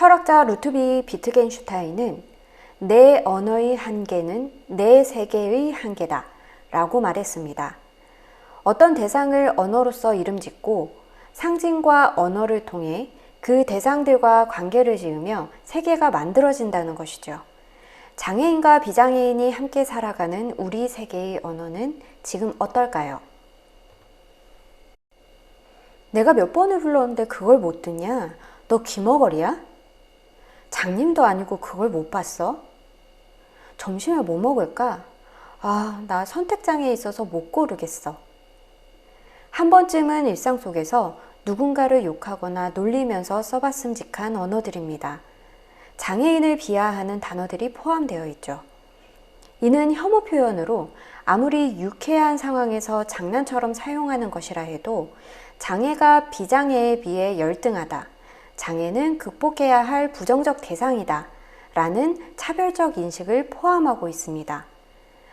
과학자 루트비 비트겐슈타인은 내 언어의 한계는 내 세계의 한계다 라고 말했습니다. 어떤 대상을 언어로서 이름 짓고 상징과 언어를 통해 그 대상들과 관계를 지으며 세계가 만들어진다는 것이죠. 장애인과 비장애인이 함께 살아가는 우리 세계의 언어는 지금 어떨까요? 내가 몇 번을 불렀는데 그걸 못 듣냐? 너 기머거리야? 장님도 아니고 그걸 못 봤어? 점심에 뭐 먹을까? 아, 나 선택장애 있어서 못 고르겠어. 한 번쯤은 일상 속에서 누군가를 욕하거나 놀리면서 써봤음직한 언어들입니다. 장애인을 비하하는 단어들이 포함되어 있죠. 이는 혐오 표현으로 아무리 유쾌한 상황에서 장난처럼 사용하는 것이라 해도 장애가 비장애에 비해 열등하다. 장애는 극복해야 할 부정적 대상이다. 라는 차별적 인식을 포함하고 있습니다.